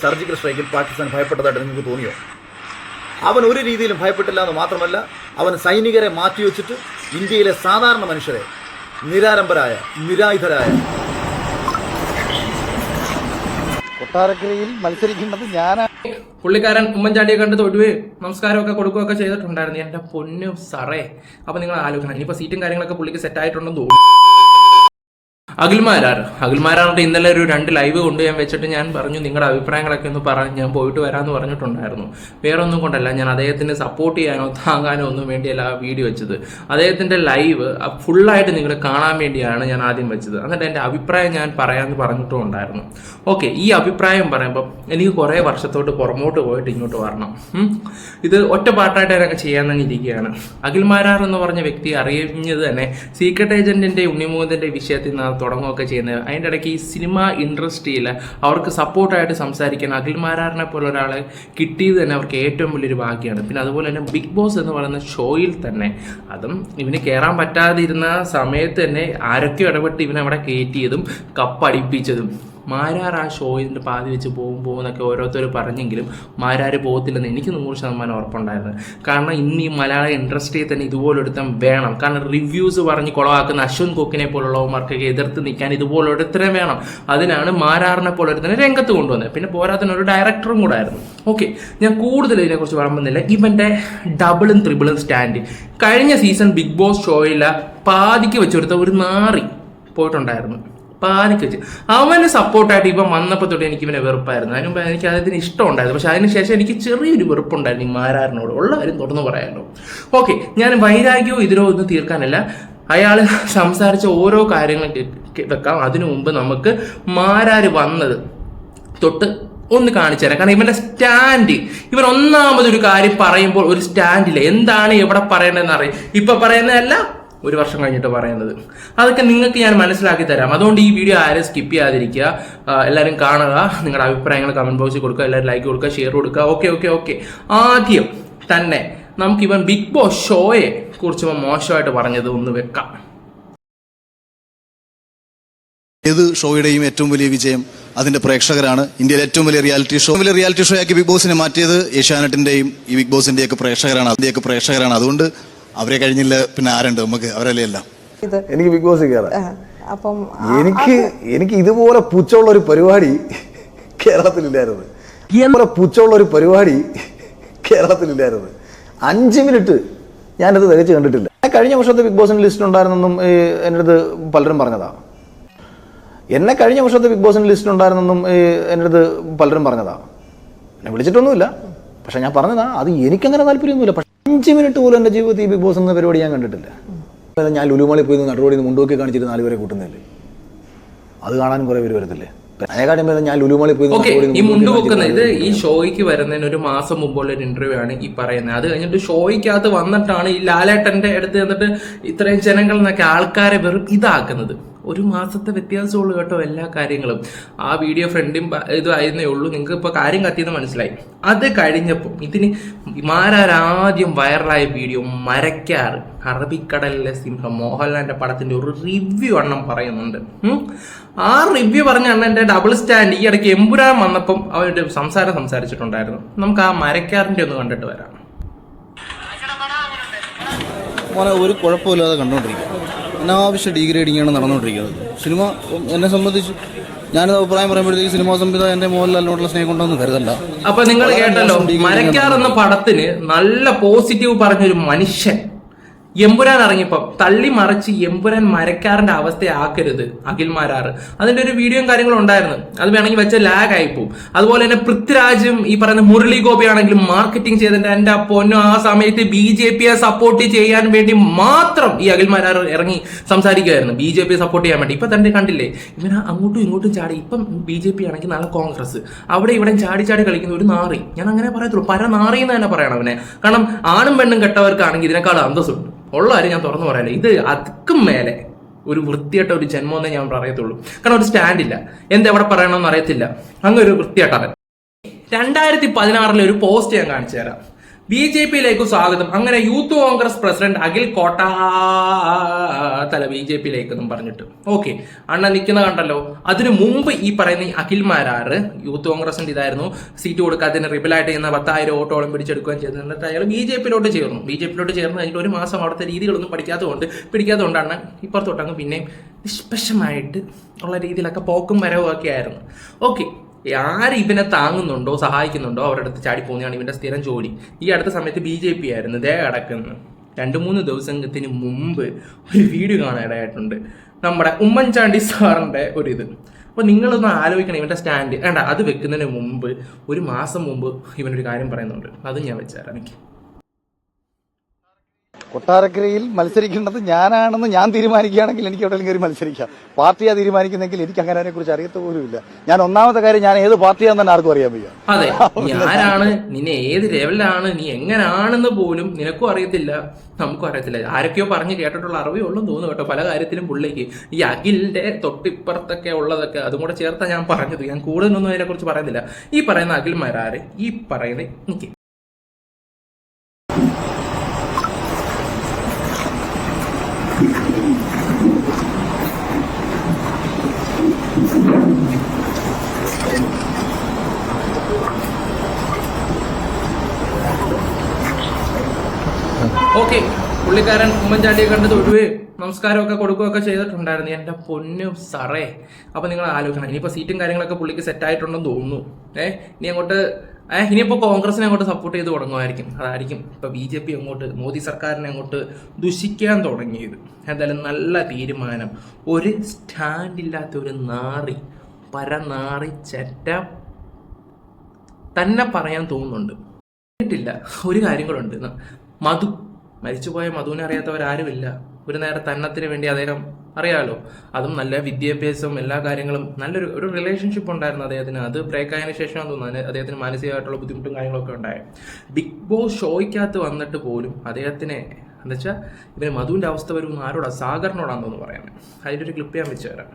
Surgical സ്ട്രൈക്കിൽ പാകിസ്ഥാൻ ഭയപ്പെട്ടതായിട്ട് നിങ്ങൾക്ക് തോന്നിയോ? അവൻ ഒരു രീതിയിലും ഭയപ്പെട്ടില്ല എന്ന് മാത്രമല്ല അവൻ സൈനികരെ മാറ്റിവെച്ചിട്ട് ഇന്ത്യയിലെ സാധാരണ മനുഷ്യരെ നിരാരംഭരായ നിരായുധരായ. കൊട്ടാരക്കരയിൽ മത്സരിക്കുന്നത് ഞാനാണ് പുള്ളിക്കാരൻ ഉമ്മൻചാണ്ടിയെ കണ്ട് തൊടുവേ നമസ്കാരമൊക്കെ കൊടുക്കുകയൊക്കെ ചെയ്തിട്ടുണ്ടായിരുന്നു. എന്റെ പൊന്നു സറേ. അപ്പൊ നിങ്ങൾ ആലോചിക്കണം. ഇനിയിപ്പോ സീറ്റും കാര്യങ്ങളൊക്കെ പുള്ളിക്ക് സെറ്റ് ആയിട്ടുണ്ടെന്ന് തോന്നുന്നു. അഖിൽമാരാർ. അഖിൽമാരാറിന്റെ ഇന്നലെ ഒരു രണ്ട് ലൈവ് കൊണ്ട് ഞാൻ വെച്ചിട്ട് ഞാൻ പറഞ്ഞു നിങ്ങളുടെ അഭിപ്രായങ്ങളൊക്കെ ഒന്ന് പറഞ്ഞ് ഞാൻ പോയിട്ട് വരാമെന്ന് പറഞ്ഞിട്ടുണ്ടായിരുന്നു. വേറെ ഒന്നും കൊണ്ടല്ല ഞാൻ അദ്ദേഹത്തിന് സപ്പോർട്ട് ചെയ്യാനോ താങ്ങാനോ ഒന്നും വേണ്ടിയല്ല ആ വീഡിയോ വെച്ചത്. അദ്ദേഹത്തിന്റെ ലൈവ് ഫുള്ളായിട്ട് നിങ്ങൾ കാണാൻ വേണ്ടിയാണ് ഞാൻ ആദ്യം വെച്ചത്. എന്നിട്ട് എന്റെ അഭിപ്രായം ഞാൻ പറയാമെന്ന് പറഞ്ഞിട്ടും ഉണ്ടായിരുന്നു. ഓക്കെ ഈ അഭിപ്രായം പറയുമ്പോൾ എനിക്ക് കുറേ വർഷത്തോട്ട് പുറമോട്ട് പോയിട്ട് ഇങ്ങോട്ട് വരണം. ഇത് ഒറ്റപ്പാട്ടായിട്ട് എന്നൊക്കെ ചെയ്യാൻ തന്നെ ഇരിക്കുകയാണ്. അഖിൽമാരാർ എന്ന് പറഞ്ഞ വ്യക്തി അറിയുന്നത് തന്നെ സീക്രട്ട് ഏജന്റിന്റെ ഉണ്ണിമുഖത്തിന്റെ വിഷയത്തിൽ നിന്ന് തുടങ്ങുകയൊക്കെ ചെയ്യുന്നത്. അതിന്റെ ഇടയ്ക്ക് ഈ സിനിമ ഇൻഡസ്ട്രിയിൽ അവർക്ക് സപ്പോർട്ടായിട്ട് സംസാരിക്കാൻ അഖിൽമാരാറിനെ പോലെ ഒരാളെ കിട്ടിയത് തന്നെ അവർക്ക് ഏറ്റവും വലിയൊരു ഭാഗ്യമാണ്. പിന്നെ അതുപോലെ തന്നെ ബിഗ് ബോസ് എന്ന് പറയുന്ന ഷോയിൽ തന്നെ അതും ഇവന് കയറാൻ പറ്റാതിരുന്ന സമയത്ത് തന്നെ ആരൊക്കെ ഇടപെട്ട് ഇവനെ കയറ്റിയതും കപ്പടിപ്പിച്ചതും. മാരാർ ആ ഷോയിന്റെ പാതി വെച്ച് പോകും പോകുന്നൊക്കെ ഓരോരുത്തർ പറഞ്ഞെങ്കിലും മാരാർ പോകത്തില്ലെന്ന് എനിക്ക് നൂറ് ശതമാനം ഉറപ്പുണ്ടായിരുന്നു. കാരണം ഇന്ന് ഈ മലയാള ഇൻഡസ്ട്രിയിൽ തന്നെ ഇതുപോലൊരുത്തം വേണം. കാരണം റിവ്യൂസ് പറഞ്ഞ് കുളവാക്കുന്ന അശ്വിൻ കൊക്കിനെ പോലുള്ളവർക്കൊക്കെ എതിർത്ത് നിൽക്കാൻ ഇതുപോലൊരുത്തരം വേണം. അതിനാണ് മാരാറിനെ പോലൊരുത്തനെ രംഗത്ത് കൊണ്ടുവന്നത്. പിന്നെ പോരാത്തന്നെ ഒരു ഡയറക്ടറും കൂടെ ആയിരുന്നു ഓക്കെ ഞാൻ കൂടുതൽ ഇതിനെക്കുറിച്ച് പറയുന്നില്ല ഇവന്റെ ഡബിളും ത്രിബിളും സ്റ്റാൻഡ് കഴിഞ്ഞ സീസൺ ബിഗ് ബോസ് ഷോയിലെ പാതിക്ക് വെച്ചൊരുത്ത ഒരു നാറി പോയിട്ടുണ്ടായിരുന്നു. പാനിക്ക് വെച്ച് അവന് സപ്പോർട്ടായിട്ട് ഇപ്പം വന്നപ്പോൾ തൊട്ട് എനിക്ക് ഇവനെ വെറുപ്പായിരുന്നു. അതിന് മുമ്പ് എനിക്ക് അതിന് ഇഷ്ടം ഉണ്ടായിരുന്നു പക്ഷെ അതിനുശേഷം എനിക്ക് ചെറിയൊരു വെറുപ്പുണ്ടായിരുന്നു ഈ മാരാറിനോട്. ഉള്ള കാര്യം തുറന്നു പറയാമല്ലോ ഓക്കെ ഞാൻ വൈരാഗ്യവും ഇതിലോ ഒന്നും തീർക്കാനല്ല. അയാൾ സംസാരിച്ച ഓരോ കാര്യങ്ങളും വെക്കാം. അതിനു മുമ്പ് നമുക്ക് മാരാര് വന്നത് തൊട്ട് ഒന്ന് കാണിച്ചു തരാം. കാരണം ഇവന്റെ സ്റ്റാൻഡ് ഇവൻ ഒന്നാമതൊരു കാര്യം പറയുമ്പോൾ ഒരു സ്റ്റാൻഡില്ല എന്താണ് എവിടെ പറയേണ്ടതെന്ന് അറിയാം. ഇപ്പൊ പറയുന്നതല്ല ഒരു വർഷം കഴിഞ്ഞിട്ട് പറയുന്നത്. അതൊക്കെ നിങ്ങൾക്ക് ഞാൻ മനസ്സിലാക്കി തരാം. അതുകൊണ്ട് ഈ വീഡിയോ ആരും സ്കിപ്പ് ചെയ്യാതിരിക്കുക. എല്ലാവരും കാണുക. നിങ്ങളുടെ അഭിപ്രായങ്ങൾ കമന്റ് ബോക്സിൽ കൊടുക്കുക. എല്ലാവരും ലൈക്ക് കൊടുക്കുക ഷെയർ കൊടുക്കുക. ഓക്കെ ഓക്കെ ഓക്കെ ആദ്യം തന്നെ നമുക്ക് ഇവൻ ബിഗ് ബോസ് ഷോയെ കുറിച്ച് മോശമായിട്ട് പറഞ്ഞത് ഒന്ന് വെക്കാം. ഏത് ഷോയുടെയും ഏറ്റവും വലിയ വിജയം അതിന്റെ പ്രേക്ഷകരാണ്. ഇന്ത്യയിലെ ഏറ്റവും വലിയ റിയാലിറ്റി ഷോ വലിയ റിയാലിറ്റി ഷോയാക്കി ബിഗ് ബോസിനെ മാറ്റിയത് ഏഷ്യാനെറ്റിന്റെയും ഈ ബിഗ് ബോസിന്റെയൊക്കെ പ്രേക്ഷകരാണ്. അതിന്റെയൊക്കെ പ്രേക്ഷകരാണ്. അതുകൊണ്ട് അവരെ കഴിഞ്ഞില്ല പിന്നെ ആരുണ്ട്? നമുക്ക് അവരല്ലേ എല്ലാം. എനിക്ക് ബിഗ് ബോസ് കയറാം അപ്പം എനിക്ക് എനിക്ക് ഇതുപോലെ പുച്ഛമുള്ള ഒരു പരിപാടി കേരളത്തിലില്ലായിരുന്നു. ഇതുപോലെ പുച്ഛമുള്ള ഒരു പരിപാടി കേരളത്തിലില്ലായിരുന്നു. അഞ്ച് മിനിറ്റ് ഞാനത് തികച്ച് കണ്ടിട്ടില്ല. കഴിഞ്ഞ വർഷത്തെ ബിഗ് ബോസിന്റെ ലിസ്റ്റ് ഉണ്ടായിരുന്നെന്നും ഈ എന്റെ അടുത്ത് പലരും പറഞ്ഞതാണ് എന്നെ കഴിഞ്ഞ വർഷത്തെ ബിഗ് ബോസിന്റെ ലിസ്റ്റ് ഉണ്ടായിരുന്നെന്നും ഈ എന്റെ അടുത്ത് പലരും പറഞ്ഞതാണ് എന്നെ വിളിച്ചിട്ടൊന്നുമില്ല. പക്ഷെ ഞാൻ പറഞ്ഞതാണ് അത് എനിക്കങ്ങനെ താല്പര്യമൊന്നുമില്ല. പക്ഷെ അഞ്ച് മിനിറ്റ് പോലും എന്റെ ജീവിതത്തിൽ ഈ ബിഗ് ബോസ് എന്ന പരിപാടി ഞാൻ കണ്ടിട്ടില്ല. ഞാൻ ലുലുമാളി പോയി നടുവോടി മുണ്ടോക്കി കാണിച്ചിട്ട് നാലുപേരെ കൂട്ടുന്നില്ലേ അത് കാണാൻ കുറെ പേര് വരത്തില്ലേ? ഞാൻ ലുലുമാളി പോയി ഈ മുണ്ട് പൊക്കുന്നത് ഇത് ഈ ഷോയ്ക്ക് വരുന്നതിന് ഒരു മാസം മുമ്പുള്ള ഒരു ഇന്റർവ്യൂ ആണ് ഈ പറയുന്നത്. അത് കഴിഞ്ഞിട്ട് ഷോയ്ക്കകത്ത് വന്നിട്ടാണ് ഈ ലാലേട്ടന്റെ അടുത്ത് എന്നിട്ട് ഇത്രയും ജനങ്ങൾ എന്നൊക്കെ ആൾക്കാരെ വെറും ഇതാക്കുന്നത്. ഒരു മാസത്തെ വ്യത്യാസമുള്ളൂ കേട്ടോ എല്ലാ കാര്യങ്ങളും. ആ വീഡിയോ ഫ്രണ്ടും ഇതായിരുന്നേ ഉള്ളൂ. നിങ്ങൾക്ക് ഇപ്പോൾ കാര്യം കത്തിയെന്ന് മനസ്സിലായി. അത് കഴിഞ്ഞപ്പോൾ ഇതിന് മാരാരാദ്യം വൈറലായ വീഡിയോ മരക്കാർ അറബിക്കടലിലെ സിംഹം മോഹൻലാലിന്റെ പടത്തിന്റെ ഒരു റിവ്യൂ അണ്ണം പറയുന്നുണ്ട്. ആ റിവ്യൂ പറഞ്ഞ അണ്ണന്റെ ഡബിൾ സ്റ്റാൻഡ് ഈ ഇടയ്ക്ക് എമ്പുരാൻ വന്നപ്പം അവരുടെ സംസാരം സംസാരിച്ചിട്ടുണ്ടായിരുന്നു. നമുക്ക് ആ മരക്കാറിന്റെ ഒന്ന് കണ്ടിട്ട് വരാം. മോനെ ഒരു കുഴപ്പമില്ലാതെ കണ്ടുകൊണ്ടിരിക്കുക അനാവശ്യ ഡീഗ്രേഡിങ്ങാണ് നടന്നുകൊണ്ടിരിക്കുന്നത്. സിനിമ എന്നെ സംബന്ധിച്ച് ഞാനത് അഭിപ്രായം പറയുമ്പോഴത്തേക്ക് സിനിമാ സംവിധാനം മോഹൻലാൽ മോഹൻലാലിനോടുള്ള സ്നേഹം കൊണ്ടൊന്നും കരുതണ്ട അപ്പൊ നിങ്ങൾ കേട്ടല്ലോ മരക്കാർ എന്ന പടത്തിന് നല്ല പോസിറ്റീവ് പറഞ്ഞൊരു മനുഷ്യൻ. എമ്പുരാൻ ഇറങ്ങിയപ്പം തള്ളി മറിച്ച് എമ്പുരാൻ മരക്കാരന്റെ അവസ്ഥയാക്കരുത് അഖിൽമാരാറ് അതിന്റെ ഒരു വീഡിയോയും കാര്യങ്ങളും ഉണ്ടായിരുന്നു. അത് വേണമെങ്കിൽ വെച്ച ലാഗ് ആയിപ്പോവും അതുപോലെ തന്നെ പൃഥ്വിരാജും ഈ പറയുന്ന മുരളി ഗോപി ആണെങ്കിലും മാർക്കറ്റിംഗ് ചെയ്തിട്ട് എന്റെ പൊന്നു ആ സമയത്ത് ബി ജെ പിയെ സപ്പോർട്ട് ചെയ്യാൻ വേണ്ടി മാത്രം ഈ അഖിൽമാരാർ ഇറങ്ങി സംസാരിക്കുമായിരുന്നു ബി ജെ പിയെ സപ്പോർട്ട് ചെയ്യാൻ വേണ്ടി. ഇപ്പൊ തന്നെ കണ്ടില്ലേ? ഇവന് അങ്ങോട്ടും ഇങ്ങോട്ടും ചാടി. ഇപ്പം ബി ജെ പി ആണെങ്കിൽ നാളെ കോൺഗ്രസ്. അവിടെ ഇവിടെ ചാടി ചാടി കളിക്കുന്ന ഒരു നാറി. ഞാൻ അങ്ങനെ പറയത്തുള്ളൂ. പര നാറി എന്ന് തന്നെ പറയണം അവനെ. കാരണം ആണും പെണ്ണും കെട്ടവർക്കാണെങ്കിൽ ഇതിനേക്കാൾ അന്തസ്സുണ്ട്. ഉള്ള കാര്യം ഞാൻ തുറന്നു പറയാനില്ല ഇത് അതിക്കും മേലെ ഒരു വൃത്തിയായിട്ട ഒരു ജന്മം എന്നേ ഞാൻ പറയത്തുള്ളൂ. കാരണം ഒരു സ്റ്റാൻഡില്ല. എന്തെവിടെ പറയണമെന്ന് അറിയത്തില്ല. അങ്ങ് ഒരു വൃത്തിയായിട്ടവൻ രണ്ടായിരത്തി പതിനാറിലെ ഒരു പോസ്റ്റ് ഞാൻ കാണിച്ചു തരാം. ബി ജെ പിയിലേക്ക് സ്വാഗതം. അങ്ങനെ യൂത്ത് കോൺഗ്രസ് പ്രസിഡന്റ് അഖിൽ കോട്ട തല ബി ജെ പിയിലേക്ക് എന്നും പറഞ്ഞിട്ട്. ഓക്കെ അണ്ണ നിൽക്കുന്ന കണ്ടല്ലോ. അതിനു മുമ്പ് ഈ പറയുന്ന അഖിൽമാരാറ് യൂത്ത് കോൺഗ്രസിന്റെ ഇതായിരുന്നു സീറ്റ് കൊടുക്കാത്തതിന് റിബലായിട്ട് ചെയ്യുന്ന പത്തായിരം ഓട്ടോളം പിടിച്ചെടുക്കുകയും ചെയ്തു. എന്നിട്ട് അയാൾ ബി ജെ പിയിലോട്ട് ചേർന്നു. ബി ജെ പിയിലോട്ട് ചേർന്ന് കഴിഞ്ഞിട്ട് ഒരു മാസം അവിടുത്തെ രീതികളൊന്നും പഠിക്കാത്തതുകൊണ്ട് പിടിക്കാത്തതുകൊണ്ട് പിടിക്കാത്തതുകൊണ്ടാണ് ഇപ്പുറത്തോട്ടങ്ങ് പിന്നെയും നിഷ്പക്ഷമായിട്ട് ഉള്ള രീതിയിലൊക്കെ പോക്കും വരവും ഒക്കെ ആയിരുന്നു. ഓക്കെ ആര് ഇവനെ താങ്ങുന്നുണ്ടോ സഹായിക്കുന്നുണ്ടോ അവരുടെ അടുത്ത് ചാടി പോകുന്നതാണ് ഇവന്റെ സ്ഥിരം ജോലി. ഈ അടുത്ത സമയത്ത് ബി ജെ പി ആയിരുന്നു. ദേ അടക്കുന്ന. രണ്ട് മൂന്ന് ദിവസത്തിന് മുമ്പ് ഒരു വീഡിയോ കാണാനായിട്ടുണ്ട് നമ്മുടെ ഉമ്മൻചാണ്ടി സാറിന്റെ ഒരു ഇത്. അപ്പോൾ നിങ്ങളൊന്ന് ആലോചിക്കണം ഇവന്റെ സ്റ്റാൻഡ്. വേണ്ട അത് വെക്കുന്നതിന് മുമ്പ് ഒരു മാസം മുമ്പ് ഇവനൊരു കാര്യം പറയുന്നുണ്ട്. അത് ഞാൻ വെച്ചാൽ എനിക്ക് കൊട്ടാരക്കരയിൽ മത്സരിക്കേണ്ടത് ഞാനാണെന്ന് ഞാൻ തീരുമാനിക്കുകയാണെങ്കിൽ എനിക്ക് എവിടെയെങ്കിലും കയറി മത്സരിക്കാം. പാർട്ടിയാ തീരുമാനിക്കുന്നെങ്കിൽ എനിക്ക് അങ്ങനെ അതിനെ കുറിച്ച് അറിയത്ത പോലുമില്ല ഞാൻ ഒന്നാമത്തെ കാര്യം ഞാൻ ഏത് പാർട്ടിയാന്ന് തന്നെ ആർക്കും അറിയാൻ വയ്യ. അതെ ഞാനാണ് നിന്നെ ഏത് ലെവലാണ് നീ എങ്ങനാണെന്ന് പോലും നിനക്കും അറിയത്തില്ല നമുക്കും അറിയത്തില്ല. ആരൊക്കെയോ പറഞ്ഞ് കേട്ടിട്ടുള്ള അറിവേ ഉള്ളൂ തോന്നുന്നു കേട്ടോ പല കാര്യത്തിലും പുള്ളിക്ക്. ഈ അഖിലിന്റെ തൊട്ടിപ്പുറത്തൊക്കെ ഉള്ളതൊക്കെ അതും കൂടെ ചേർത്താ ഞാൻ പറഞ്ഞത്. ഞാൻ കൂടുതലൊന്നും അതിനെ കുറിച്ച് പറയുന്നില്ല. ഈ പറയുന്ന അഖിൽ മരാറ് ഈ പറയുന്ന എനിക്ക് ഓക്കെ പുള്ളിക്കാരൻ ഉമ്മൻചാണ്ടിയെ കണ്ട് തൊഴുകയും നമസ്കാരമൊക്കെ കൊടുക്കുകയൊക്കെ ചെയ്തിട്ടുണ്ടായിരുന്നു. എന്റെ പൊന്നു സറേ. അപ്പൊ നിങ്ങൾ ആലോചിക്കണം. ഇനിയിപ്പോ സീറ്റും കാര്യങ്ങളൊക്കെ പുള്ളിക്ക് സെറ്റ് ആയിട്ടുണ്ടെന്ന് തോന്നുന്നു. ഏഹ് ഇനി അങ്ങോട്ട് ഏഹ് ഇനിയിപ്പോ കോൺഗ്രസിനെ അങ്ങോട്ട് സപ്പോർട്ട് ചെയ്ത് തുടങ്ങുമായിരിക്കും. അതായിരിക്കും ഇപ്പൊ ബി ജെ പി അങ്ങോട്ട് മോദി സർക്കാരിനെ അങ്ങോട്ട് ദുഷിക്കാൻ തുടങ്ങിയത്. എന്തായാലും നല്ല തീരുമാനം. ഒരു സ്റ്റാൻഡില്ലാത്ത ഒരു നാറി പരനാറി ചെറ്റ തന്നെ പറയാൻ തോന്നുന്നുണ്ട്. കേട്ടില്ല. ഒരു കാര്യം കൂടെ ഉണ്ട്. മധു മരിച്ചുപോയ മധുവിനെ അറിയാത്തവരാരുമില്ല. ഒരു നേരെ തന്നത്തിന് വേണ്ടി അദ്ദേഹം അറിയാലോ. അതും നല്ല വിദ്യാഭ്യാസവും എല്ലാ കാര്യങ്ങളും നല്ലൊരു ഒരു റിലേഷൻഷിപ്പ് ഉണ്ടായിരുന്നു അദ്ദേഹത്തിന്. അത് ബ്രേക്ക് ആയതിനു ശേഷം തോന്നുന്നു അദ്ദേഹത്തിന് മാനസികമായിട്ടുള്ള ബുദ്ധിമുട്ടും കാര്യങ്ങളൊക്കെ ഉണ്ടായത്. ബിഗ് ബോസ് ഷോയ്ക്കകത്ത് വന്നിട്ട് പോലും അദ്ദേഹത്തിനെ എന്താ വെച്ചാൽ ഇവന് മധുവിന്റെ അവസ്ഥ വരുമെന്ന് ആരോടാ സാഗറിനോടാണെന്ന് തോന്നുന്നു പറയുന്നത് അതിന്റെ ഒരു ക്ലിപ്പ് ഞാൻ വെച്ച് തരാം.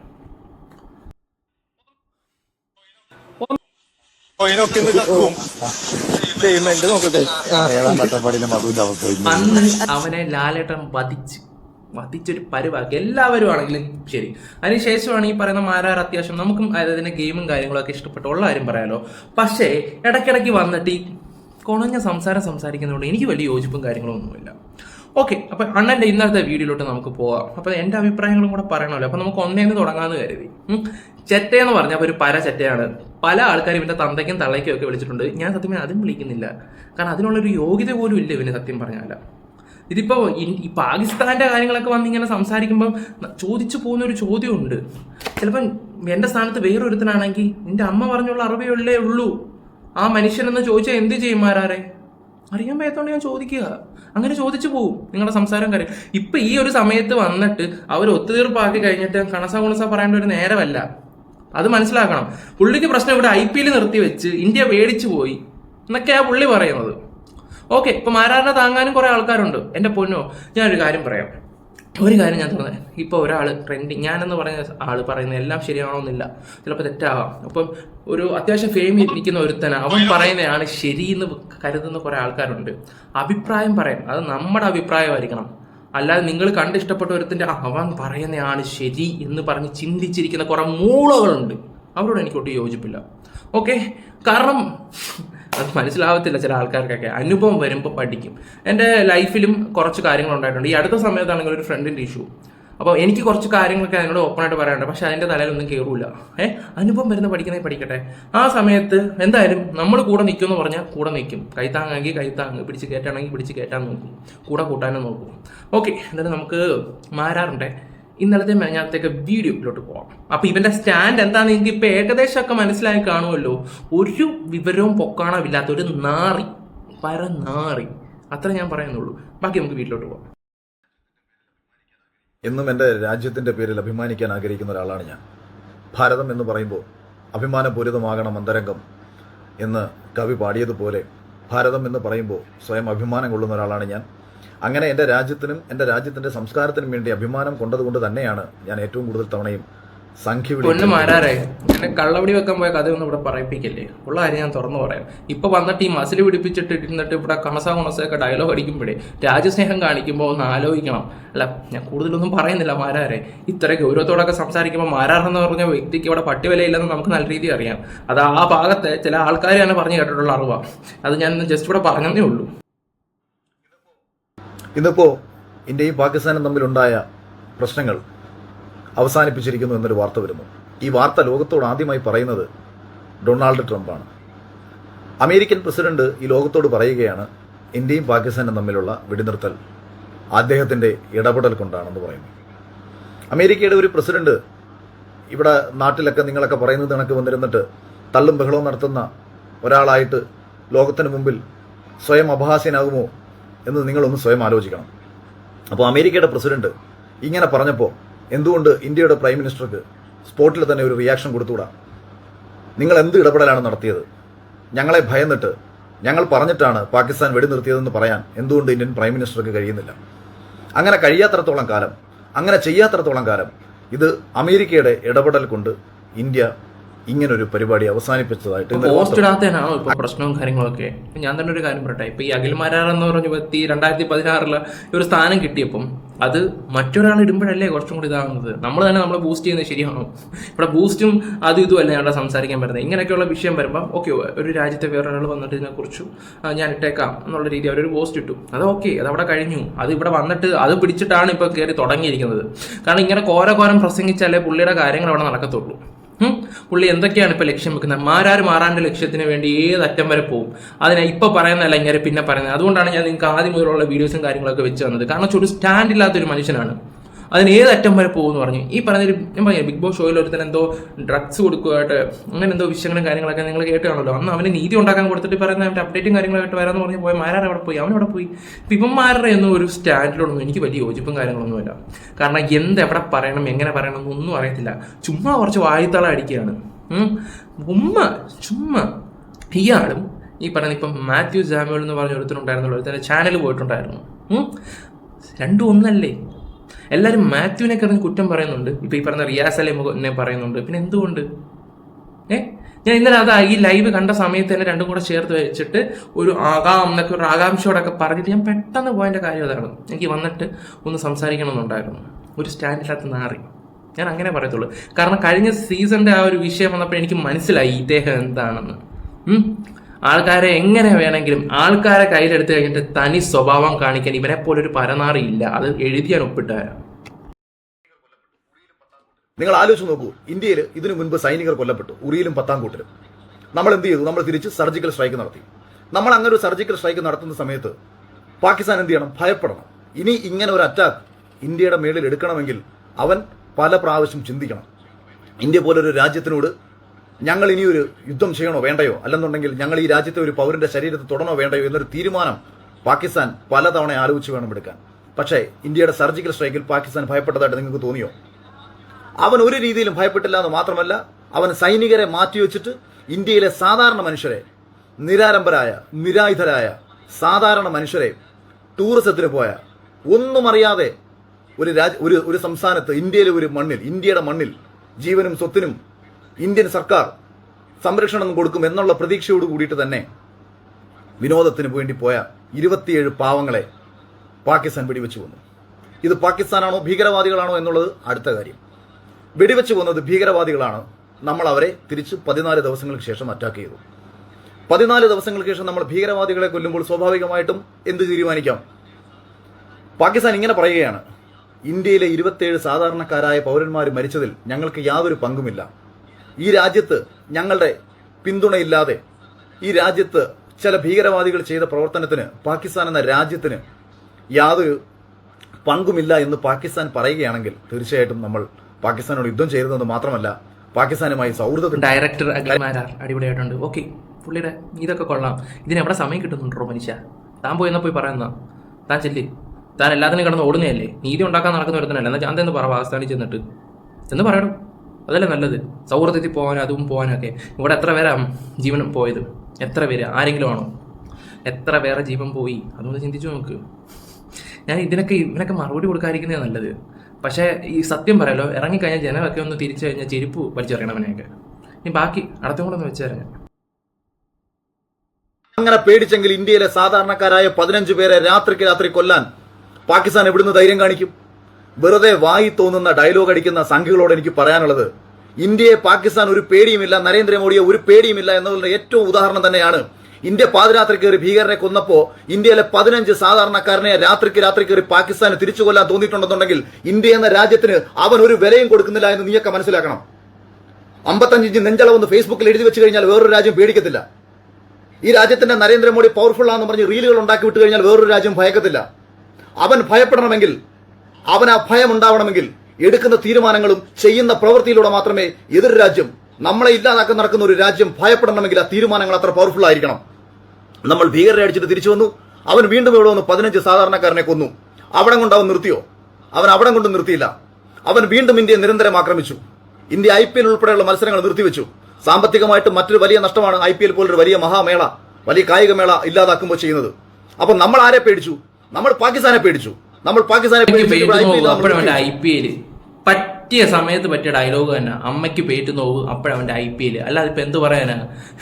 അന്ന് അവനെ ലാലേട്ടൻ വധിച്ച്. വധിച്ചൊരു പരുവാക്കി. എല്ലാവരും ആണെങ്കിലും ശരി. അതിനുശേഷമാണ് ഈ പറയുന്ന മാരാർ അത്യാവശ്യം നമുക്കും അതിന്റെ ഗെയിമും കാര്യങ്ങളൊക്കെ ഇഷ്ടപ്പെട്ടുള്ള ആരും പറയാലോ. പക്ഷേ ഇടയ്ക്കിടയ്ക്ക് വന്നിട്ട് ഈ കുണഞ്ഞ സംസാരം സംസാരിക്കുന്നതുകൊണ്ട് എനിക്ക് വലിയ യോജിപ്പും കാര്യങ്ങളും ഒന്നുമില്ല ഓക്കെ അപ്പൊ അണ്ണന്റെ ഇന്നത്തെ വീഡിയോയിലോട്ട് നമുക്ക് പോവാം. അപ്പൊ എന്റെ അഭിപ്രായങ്ങളും കൂടെ പറയണമല്ലോ. അപ്പൊ നമുക്ക് ഒന്നേന്ന് തുടങ്ങാന്ന് കരുതി. ഉം. ചെറ്റയെന്ന് പറഞ്ഞാൽ ഒരു പര ചെറ്റയാണ്. പല ആൾക്കാരും ഇവന്റെ തന്തയ്ക്കും തള്ളയ്ക്കും ഒക്കെ വിളിച്ചിട്ടുണ്ട്. ഞാൻ സത്യം അതും വിളിക്കുന്നില്ല. കാരണം അതിനുള്ളൊരു യോഗ്യത പോലും ഇല്ല ഇവന് സത്യം പറഞ്ഞാൽ ഇതിപ്പോ ഈ പാകിസ്ഥാന്റെ കാര്യങ്ങളൊക്കെ വന്ന് ഇങ്ങനെ സംസാരിക്കുമ്പോൾ ചോദിച്ചു പോകുന്ന ഒരു ചോദ്യമുണ്ട്. ചിലപ്പം എന്റെ സ്ഥാനത്ത് വേറൊരുത്തനാണെങ്കിൽ നിന്റെ അമ്മ പറഞ്ഞുള്ള അറിവേ ഉള്ളൂ. ആ മനുഷ്യനെന്ന് ചോദിച്ചാൽ എന്ത് ചെയ്യും മാരാരെ അറിയാൻ വയ്യാത്തോണ്ട് ഞാൻ ചോദിക്കുക. അങ്ങനെ ചോദിച്ചു പോകും നിങ്ങളുടെ സംസാരം കാര്യം. ഇപ്പൊ ഈ ഒരു സമയത്ത് വന്നിട്ട് അവർ ഒത്തുതീർപ്പാക്കി കഴിഞ്ഞിട്ട് കണസ കുണസ പറയേണ്ട ഒരു നേരമല്ല. അത് മനസ്സിലാക്കണം. പുള്ളിക്ക് പ്രശ്നം ഇവിടെ ഐ പി എൽ നിർത്തി വെച്ച് ഇന്ത്യ മേടിച്ചു പോയി എന്നൊക്കെയാ പുള്ളി പറയുന്നത്. ഓക്കെ ഇപ്പൊ മാരാറിനെ താങ്ങാനും കുറെ ആൾക്കാരുണ്ട്. എന്റെ പൊന്നോ ഞാനൊരു കാര്യം പറയാം. ഒരു കാര്യം ഞാൻ തോന്നുന്നത് ഇപ്പോൾ ഒരാൾ ട്രെൻഡിങ് ഞാനെന്ന് പറഞ്ഞ ആൾ പറയുന്ന എല്ലാം ശരിയാണോന്നില്ല. ചിലപ്പോൾ തെറ്റാവാം. അപ്പം ഒരു അത്യാവശ്യം ഫെയിമിൽ നിൽക്കുന്ന ഒരുത്തന. അവൻ പറയുന്നതാണ് ശരിയെന്ന് കരുതുന്ന കുറേ ആൾക്കാരുണ്ട്. അഭിപ്രായം പറയാം. അത് നമ്മുടെ അഭിപ്രായമായിരിക്കണം. അല്ലാതെ നിങ്ങൾ കണ്ടിഷ്ടപ്പെട്ട ഒരുത്തിന്റെ "ആ, അവൻ പറയുന്നതാണ് ശരി എന്ന് പറഞ്ഞ് ചിന്തിച്ചിരിക്കുന്ന കുറേ മൂളകളുണ്ട്. അവരോട് എനിക്ക് ഒട്ടും യോജിപ്പില്ല. ഓക്കെ? കാരണം അത് മനസ്സിലാവത്തില്ല ചില ആൾക്കാർക്കൊക്കെ. അനുഭവം വരുമ്പോൾ പഠിക്കും. എന്റെ ലൈഫിലും കുറച്ച് കാര്യങ്ങൾ ഉണ്ടായിട്ടുണ്ട് ഈ അടുത്ത സമയത്താണെങ്കിൽ ഒരു ഫ്രണ്ടിന്റെ ഇഷ്യൂ അപ്പോൾ എനിക്ക് കുറച്ച് കാര്യങ്ങളൊക്കെ അതിനോട് ഓപ്പണായിട്ട് പറയാനുണ്ട്. പക്ഷെ അതിന്റെ തലയിലൊന്നും കയറൂല ഏഹ് അനുഭവം വരുന്ന പഠിക്കണേ പഠിക്കട്ടെ. ആ സമയത്ത് എന്തായാലും നമ്മൾ കൂടെ നിൽക്കുമെന്ന് പറഞ്ഞാൽ കൂടെ നിൽക്കും. കൈത്താങ്ങാങ്കിൽ കൈത്താങ്ങ് പിടിച്ച് കയറ്റാണെങ്കിൽ പിടിച്ച് കയറ്റാൻ നോക്കും. കൂടെ കൂട്ടാനും നോക്കും. ഓക്കെ എന്തായാലും നമുക്ക് മാറാറുണ്ടേ. ഇന്നലത്തെ മെഞ്ഞാലത്തേക്ക് വീഡിയോയിലോട്ട് പോകാം അപ്പോൾ ഇവന്റെ സ്റ്റാൻഡ് എന്താന്ന് എനിക്ക് ഇപ്പൊ ഏകദേശം ഒക്കെ മനസ്സിലായി കാണുമല്ലോ. ഒരു വിവരവും പൊക്കാണമില്ലാത്ത ഒരു നാറി. പര നാറി അത്ര ഞാൻ പറയുന്നുള്ളൂ. ബാക്കി നമുക്ക് വീട്ടിലോട്ട് പോവാം. എന്നും എന്റെ രാജ്യത്തിന്റെ പേരിൽ അഭിമാനിക്കാൻ ആഗ്രഹിക്കുന്ന ഒരാളാണ് ഞാൻ. ഭാരതം എന്ന് പറയുമ്പോൾ അഭിമാനപൂരിതമാകണം അന്തരംഗം എന്ന് കവി പാടിയതുപോലെ ഭാരതം എന്ന് പറയുമ്പോൾ സ്വയം അഭിമാനം കൊള്ളുന്ന ഒരാളാണ് ഞാൻ. അങ്ങനെ എന്റെ രാജ്യത്തിനും എന്റെ രാജ്യത്തിന്റെ സംസ്കാരത്തിനും വേണ്ടി അഭിമാനം കൊണ്ടതുകൊണ്ട് തന്നെയാണ് ഞാൻ ഏറ്റവും കൂടുതൽ തവണയും പൊന്നു എന്നെ കള്ളവടി വെക്കാൻ പോയ കഥ കഥയൊന്നും ഇവിടെ പറയിപ്പിക്കല്ലേ ഉള്ള കാര്യം ഞാൻ തുറന്നു പറയാം ഇപ്പൊ വന്നിട്ട് ഈ മസിൽ പിടിപ്പിച്ചിട്ട് ഇരുന്നിട്ട് ഇവിടെ കണസ കുണസൊക്കെ ഡയലോഗ് അടിക്കുമ്പോഴേ രാജ്യസ്നേഹം കാണിക്കുമ്പോൾ ഒന്ന് ആലോചിക്കണം അല്ല ഞാൻ കൂടുതലൊന്നും പറയുന്നില്ല മാരാരെ ഇത്ര ഗൗരവത്തോടൊക്കെ സംസാരിക്കുമ്പോൾ മാരാറെന്ന് പറഞ്ഞ വ്യക്തിക്ക് ഇവിടെ പട്ടിവലയില്ലെന്ന് നമുക്ക് നല്ല രീതി അറിയാം അത് ആ ഭാഗത്തെ ചില ആൾക്കാർ തന്നെ പറഞ്ഞു കേട്ടിട്ടുള്ള അറിവാണ് അത് ഞാൻ ജസ്റ്റ് ഇവിടെ പറഞ്ഞതേ ഉള്ളൂ ഇന്നിപ്പോ ഇന്ത്യയും പാകിസ്ഥാനും തമ്മിലുണ്ടായ പ്രശ്നങ്ങൾ അവസാനിപ്പിച്ചിരിക്കുന്നു എന്നൊരു വാർത്ത വരുന്നു. ഈ വാർത്ത ലോകത്തോട് ആദ്യമായി പറയുന്നത് ഡൊണാൾഡ് ട്രംപാണ്. അമേരിക്കൻ പ്രസിഡന്റ് ഈ ലോകത്തോട് പറയുകയാണ് ഇന്ത്യയും പാകിസ്ഥാനും തമ്മിലുള്ള വെടിനിർത്തൽ അദ്ദേഹത്തിന്റെ ഇടപെടൽ കൊണ്ടാണെന്ന് പറയുന്നു. അമേരിക്കയുടെ ഒരു പ്രസിഡന്റ് ഇവിടെ നാട്ടിലൊക്കെ നിങ്ങളൊക്കെ പറയുന്നത് കണക്ക് വന്നിരുന്നിട്ട് തള്ളും ബഹളവും നടത്തുന്ന ഒരാളായിട്ട് ലോകത്തിന് മുമ്പിൽ സ്വയം അപഹാസ്യനാകുമോ എന്ന് നിങ്ങളൊന്ന് സ്വയം ആലോചിക്കണം. അപ്പോൾ അമേരിക്കയുടെ പ്രസിഡന്റ് ഇങ്ങനെ പറഞ്ഞപ്പോൾ എന്തുകൊണ്ട് ഇന്ത്യയുടെ പ്രൈം മിനിസ്റ്റർക്ക് സ്പോട്ടിൽ തന്നെ ഒരു റിയാക്ഷൻ കൊടുത്തുകൂടാ? നിങ്ങൾ എന്ത് ഇടപെടലാണ് നടത്തിയത്? ഞങ്ങളെ ഭയന്നിട്ട് ഞങ്ങൾ പറഞ്ഞിട്ടാണ് പാകിസ്ഥാൻ വെടിനിർത്തിയതെന്ന് പറയാൻ എന്തുകൊണ്ട് ഇന്ത്യൻ പ്രൈം മിനിസ്റ്റർക്ക് കഴിയുന്നില്ല? അങ്ങനെ കഴിയാത്തടത്തോളം കാലം അങ്ങനെ ചെയ്യാത്തടത്തോളം കാലം ഇത് അമേരിക്കയുടെ ഇടപെടൽ കൊണ്ട് ഇന്ത്യ ഇങ്ങനൊരു പരിപാടി അവസാനിപ്പിച്ചതായിട്ട് പോസ്റ്റ് ഇടാത്തതിനാണോ ഇപ്പൊ പ്രശ്നവും കാര്യങ്ങളൊക്കെ? ഞാൻ തന്നെ ഒരു കാര്യം പറയട്ടെ. ഇപ്പൊ ഈ അഖിൽ മാരാർ എന്ന് പറഞ്ഞ വ്യക്തി രണ്ടായിരത്തി പതിനാറിൽ ഒരു സ്ഥാനം കിട്ടിയപ്പം അത് മറ്റൊരാൾ ഇടുമ്പോഴല്ലേ കുറച്ചും കൂടി ഇതാകുന്നത്? നമ്മൾ തന്നെ നമ്മളെ ബൂസ്റ്റ് ചെയ്യുന്നത് ശരിയാണോ? ഇവിടെ ബൂസ്റ്റും അതും ഇതും അല്ല ഞങ്ങളുടെ സംസാരിക്കാൻ പറ്റുന്നത്? ഇങ്ങനെയൊക്കെയുള്ള വിഷയം വരുമ്പോൾ ഓക്കെ ഒരു രാജ്യത്തെ വേറൊരാൾ വന്നിട്ട് ഇതിനെക്കുറിച്ച് ഞാൻ ഇട്ടേക്കാം എന്നുള്ള രീതി അവരൊരു പോസ്റ്റ് ഇട്ടു. അത് ഓക്കെ അത് അവിടെ കഴിഞ്ഞു. അത് ഇവിടെ വന്നിട്ട് അത് പിടിച്ചിട്ടാണ് ഇപ്പൊ കയറി തുടങ്ങിയിരിക്കുന്നത്. കാരണം ഇങ്ങനെ കോര കോരം പ്രസംഗിച്ചാലേ പുള്ളിയുടെ കാര്യങ്ങൾ അവിടെ നടക്കത്തുള്ളൂ. പുള്ളി എന്തൊക്കെയാണ് ഇപ്പൊ ലക്ഷ്യം വെക്കുന്നത്? മാരാര് മാറാണ്ട് ലക്ഷ്യത്തിന് വേണ്ടി ഏത് അറ്റം വരെ പോകും അതിനെ ഇപ്പൊ പറയുന്നതല്ല ഇങ്ങനെ പിന്നെ പറയുന്നത്. അതുകൊണ്ടാണ് ഞാൻ നിങ്ങൾക്ക് ആദ്യം മുതലുള്ള വീഡിയോസും കാര്യങ്ങളൊക്കെ വെച്ച് തന്നത്. കാരണം ഒരു സ്റ്റാൻഡ് ഇല്ലാത്ത ഒരു മനുഷ്യനാണ്. അതിന് ഏത് അറ്റം വരെ പോകുമെന്ന് പറഞ്ഞു. ഈ പറഞ്ഞൊരു ഞാൻ പറഞ്ഞു ബിഗ് ബോസ് ഷോയിൽ ഒരുത്തൻ എന്തോ ഡ്രഗ്സ് കൊടുക്കുമായിട്ട് അങ്ങനെ എന്തോ വിഷയങ്ങളും കാര്യങ്ങളൊക്കെ നിങ്ങൾ കേട്ടാണല്ലോ അന്ന് അവന് നീതി ഉണ്ടാക്കാൻ കൊടുത്തിട്ട് പറയുന്ന അവന്റെ അപ്ഡേറ്റും കാര്യങ്ങളായിട്ട് വരാമെന്ന് പറഞ്ഞ് പോയി മാരാർ അവിടെ പോയി. അവൻ അവിടെ പോയി. ഇവന്മാരുടെ ഒന്നും ഒരു സ്റ്റാൻഡിലൊന്നും എനിക്ക് വലിയ യോജിപ്പും കാര്യങ്ങളൊന്നുമില്ല. കാരണം എന്ത് എവിടെ പറയണം എങ്ങനെ പറയണം എന്നൊന്നും അറിയത്തില്ല. ചുമ്മാ കുറച്ച് വായുത്തള അടിക്കുകയാണ്. ഉമ്മ ചുമ്മാ. ഇയാളും ഈ പറയുന്ന ഇപ്പം മാത്യു ജാമുവൽ എന്ന് പറഞ്ഞ ഒരുത്തരുണ്ടായിരുന്നുള്ളൂ ഒരുത്തന്റെ ചാനൽ പോയിട്ടുണ്ടായിരുന്നു. രണ്ടും ഒന്നല്ലേ? എല്ലാവരും മാത്യുവിനെ കിടന്ന് കുറ്റം പറയുന്നുണ്ട്. ഇപ്പൊ ഈ പറഞ്ഞ റിയാസ് അലിമുഖനെ പറയുന്നുണ്ട്. പിന്നെ എന്തുകൊണ്ട്? ഏ? ഞാൻ ഇന്നലെ അതാ ഈ ലൈവ് കണ്ട സമയത്ത് തന്നെ രണ്ടും കൂടെ ചേർത്ത് വെച്ചിട്ട് ഒരു ആകാം എന്നൊക്കെ ഒരു ആകാംക്ഷയോടൊക്കെ പറഞ്ഞിട്ട് ഞാൻ പെട്ടെന്ന് പോയതിന്റെ കാര്യം അതാണ്. എനിക്ക് വന്നിട്ട് ഒന്ന് സംസാരിക്കണമെന്നുണ്ടായിരുന്നു. ഒരു സ്റ്റാൻഡില്ലാത്ത നാറി. ഞാൻ അങ്ങനെ പറയത്തുള്ളൂ. കാരണം കഴിഞ്ഞ സീസണിന്റെ ആ ഒരു വിഷയം വന്നപ്പോൾ എനിക്ക് മനസ്സിലായി ഇദ്ദേഹം എന്താണെന്ന്. ആൾക്കാരെ എങ്ങനെ വേണമെങ്കിലും ആൾക്കാരെ കയ്യിലെടുത്ത് കഴിഞ്ഞിട്ട് തനി സ്വഭാവം കാണിക്കാൻ ഇവനെ പോലെ ഒരു പരനാറി ഇല്ല. അത് എഴുതിയാൻ ഒപ്പിട്ടാരാ നിങ്ങൾ ആലോചിച്ച് നോക്കൂ. ഇന്ത്യയിൽ ഇതിനു മുൻപ് സൈനികർ കൊല്ലപ്പെട്ടു. ഉറിയിലും പത്താംകൂട്ടിലും നമ്മൾ എന്ത് ചെയ്തു? നമ്മൾ തിരിച്ച് സർജിക്കൽ സ്ട്രൈക്ക് നടത്തി. നമ്മൾ അങ്ങനെ ഒരു സർജിക്കൽ സ്ട്രൈക്ക് നടത്തുന്ന സമയത്ത് പാകിസ്ഥാൻ എന്ത് ചെയ്യണം? ഭയപ്പെടണം. ഇനി ഇങ്ങനെ ഒരു അറ്റാക്ക് ഇന്ത്യയുടെ മേളിൽ എടുക്കണമെങ്കിൽ അവൻ പല പ്രാവശ്യം ചിന്തിക്കണം. ഇന്ത്യ പോലൊരു രാജ്യത്തിനോട് ഞങ്ങൾ ഇനിയൊരു യുദ്ധം ചെയ്യണോ വേണ്ടയോ? അല്ലെന്നുണ്ടെങ്കിൽ ഞങ്ങൾ ഈ രാജ്യത്തെ ഒരു പൗരന്റെ ശരീരത്തിൽ തൊടണോ വേണ്ടയോ എന്നൊരു തീരുമാനം പാകിസ്ഥാൻ പലതവണ ആലോചിച്ച് വേണം എടുക്കാൻ. പക്ഷേ ഇന്ത്യയുടെ സർജിക്കൽ സ്ട്രൈക്കിൽ പാകിസ്ഥാൻ ഭയപ്പെട്ടതായിട്ട് നിങ്ങൾക്ക് തോന്നിയോ? അവൻ ഒരു രീതിയിലും ഭയപ്പെട്ടില്ല എന്ന് മാത്രമല്ല അവൻ സൈനികരെ മാറ്റിവെച്ചിട്ട് ഇന്ത്യയിലെ സാധാരണ മനുഷ്യരെ നിരാരംഭരായ നിരായുധരായ സാധാരണ മനുഷ്യരെ ടൂറിസത്തിന് പോയ ഒന്നും അറിയാതെ ഒരു രാജ് ഒരു ഒരു സംസ്ഥാനത്ത് ഇന്ത്യയിലെ ഒരു മണ്ണിൽ ഇന്ത്യയുടെ മണ്ണിൽ ജീവനും സ്വത്തിനും ഇന്ത്യൻ സർക്കാർ സംരക്ഷണം കൊടുക്കും എന്നുള്ള പ്രതീക്ഷയോട് കൂടിയിട്ട് തന്നെ വിനോദത്തിന് വേണ്ടി പോയ ഇരുപത്തിയേഴ് പാവങ്ങളെ പാകിസ്ഥാൻ വെടിവെച്ചു കൊന്നു. ഇത് പാകിസ്ഥാനാണോ ഭീകരവാദികളാണോ എന്നുള്ളത് അടുത്ത കാര്യം. വെടിവെച്ച് കൊന്നത് ഭീകരവാദികളാണ്. നമ്മൾ അവരെ തിരിച്ച് പതിനാല് ദിവസങ്ങൾക്ക് ശേഷം അറ്റാക്ക് ചെയ്തു. പതിനാല് ദിവസങ്ങൾക്ക് ശേഷം നമ്മൾ ഭീകരവാദികളെ കൊല്ലുമ്പോൾ സ്വാഭാവികമായിട്ടും എന്ത് തീരുമാനിക്കാം? പാകിസ്ഥാൻ ഇങ്ങനെ പറയുകയാണ്. ഇന്ത്യയിലെ ഇരുപത്തിയേഴ് സാധാരണക്കാരായ പൗരന്മാർ മരിച്ചതിൽ ഞങ്ങൾക്ക് യാതൊരു പങ്കുമില്ല. ഈ രാജ്യത്ത് ഞങ്ങളുടെ പിന്തുണയില്ലാതെ ഈ രാജ്യത്ത് ചില ഭീകരവാദികൾ ചെയ്ത പ്രവർത്തനത്തിന് പാകിസ്ഥാൻ എന്ന രാജ്യത്തിന് യാതൊരു പങ്കുമില്ല എന്ന് പാകിസ്ഥാൻ പറയുകയാണെങ്കിൽ തീർച്ചയായിട്ടും നമ്മൾ പാകിസ്ഥാനോട് യുദ്ധം ചെയ്തതെന്ന് മാത്രമല്ല പാകിസ്ഥാനുമായി സൗഹൃദത്തിൽ ഡയറക്ടർ അടിപൊളിയായിട്ടുണ്ട്. ഓക്കെ പുള്ളിയുടെ ഇതൊക്കെ കൊള്ളാം. ഇതിന് എവിടെ സമയം കിട്ടുന്നുണ്ടോ മനുഷ്യ? താൻ പോയി പോയെന്നാ പോയി പറയുന്ന? താൻ ചെല്ലി. താൻ എല്ലാത്തിനും കിടന്ന് ഓടുന്നതല്ലേ? നീതി ഉണ്ടാക്കാൻ നടക്കുന്ന ഒരുത്തനല്ല എന്നാൽ ഞാൻ തന്നെ പറ പാകിസ്ഥാനിൽ ചെന്നിട്ട്? എന്ന് പറയണം. അതല്ലേ നല്ലത്. സൗഹൃദത്തിൽ പോകാനും അതും പോകാനൊക്കെ ഇവിടെ എത്ര പേരാ ജീവൻ പോയത്? എത്ര പേര്? ആരെങ്കിലും ആണോ? എത്ര പേരെ ജീവൻ പോയി? അതൊന്ന് ചിന്തിച്ചു നോക്ക്. ഞാൻ ഇതിനൊക്കെ ഇവനൊക്കെ മറുപടി കൊടുക്കാതിരിക്കുന്നതാണ് നല്ലത്. പക്ഷേ ഈ സത്യം പറയാലോ ഇറങ്ങിക്കഴിഞ്ഞാൽ ജനമൊക്കെ ഒന്ന് തിരിച്ചു കഴിഞ്ഞാൽ ചെരുപ്പ് വലിച്ചെറിയണവനെയൊക്കെ. ഇനി ബാക്കി അടുത്തും കൂടെ ഒന്ന് വെച്ചേരാം ഞാൻ. അങ്ങനെ പേടിച്ചെങ്കിൽ ഇന്ത്യയിലെ സാധാരണക്കാരായ പതിനഞ്ച് പേരെ രാത്രിക്ക് രാത്രി കൊല്ലാൻ പാകിസ്ഥാൻ എവിടുന്ന് ധൈര്യം കാണിക്കും? വെറുതെ വായി തോന്നുന്ന ഡയലോഗ് അടിക്കുന്ന സംഘികളോട് എനിക്ക് പറയാനുള്ളത്. ഇന്ത്യയെ പാകിസ്ഥാൻ ഒരു പേടിയുമില്ല നരേന്ദ്രമോദിയെ ഒരു പേടിയുമില്ല എന്നതിന്റെ ഏറ്റവും ഉദാഹരണം തന്നെയാണ്. ഇന്ത്യ പാതിരാത്രി കയറി ഭീകരനെ കൊന്നപ്പോ ഇന്ത്യയിലെ പതിനഞ്ച് സാധാരണക്കാരനെ രാത്രിക്ക് രാത്രി കയറി പാകിസ്ഥാന് തിരിച്ചു കൊല്ലാൻ തോന്നിയിട്ടുണ്ടെന്നുണ്ടെങ്കിൽ ഇന്ത്യ എന്ന രാജ്യത്തിന് അവൻ ഒരു വിലയും കൊടുക്കുന്നില്ല എന്ന് നീയൊക്കെ മനസ്സിലാക്കണം. അമ്പത്തഞ്ചിഞ്ച് നെഞ്ചളവെന്ന് ഫേസ്ബുക്കിൽ എഴുതി വെച്ച് കഴിഞ്ഞാൽ വേറൊരു രാജ്യം പേടിക്കത്തില്ല. ഈ രാജ്യത്തിന്റെ നരേന്ദ്രമോദി പവർഫുൾ ആണെന്ന് പറഞ്ഞ് റീലുകൾ ഉണ്ടാക്കി വിട്ട് കഴിഞ്ഞാൽ വേറൊരു രാജ്യം ഭയക്കത്തില്ല. അവൻ ഭയപ്പെടണമെങ്കിൽ അവൻ ആ ഭയം ഉണ്ടാവണമെങ്കിൽ എടുക്കുന്ന തീരുമാനങ്ങളും ചെയ്യുന്ന പ്രവൃത്തിയിലൂടെ മാത്രമേ എതിർ രാജ്യം നമ്മളെ ഇല്ലാതാക്കാൻ നടക്കുന്ന ഒരു രാജ്യം ഭയപ്പെടണമെങ്കിൽ ആ തീരുമാനങ്ങൾ അത്ര പവർഫുൾ ആയിരിക്കണം. നമ്മൾ ഭീകരരെ അടിച്ചിട്ട് തിരിച്ചു വന്നു. അവൻ വീണ്ടും ഇവിടെ വന്ന് പതിനഞ്ച് സാധാരണക്കാരനെ കൊന്നു. അവിടെ കൊണ്ട് അവൻ നിർത്തിയോ? അവൻ അവിടെ കൊണ്ട് നിർത്തിയില്ല. അവൻ വീണ്ടും ഇന്ത്യയെ നിരന്തരം ആക്രമിച്ചു. ഇന്ത്യ ഐ പി എൽ ഉൾപ്പെടെയുള്ള മത്സരങ്ങൾ നിർത്തിവെച്ചു. സാമ്പത്തികമായിട്ട് മറ്റൊരു വലിയ നഷ്ടമാണ് ഐ പി എൽ പോലൊരു വലിയ മഹാമേള വലിയ കായികമേള ഇല്ലാതാക്കുമ്പോൾ ചെയ്യുന്നത്. അപ്പൊ നമ്മൾ ആരെ പേടിച്ചു? നമ്മൾ പാകിസ്ഥാനെ പേടിച്ചു. നമ്മൾ പാകിസ്ഥാനെ. I P L. പറ്റിയ സമയത്ത് പറ്റിയ ഡയലോഗ് തന്നെ. അമ്മയ്ക്ക് പേറ്റ് നോവ് അപ്പോഴവന്റെ ഐ പി എൽ. അല്ലാതെ ഇപ്പം എന്ത് പറയാനാ?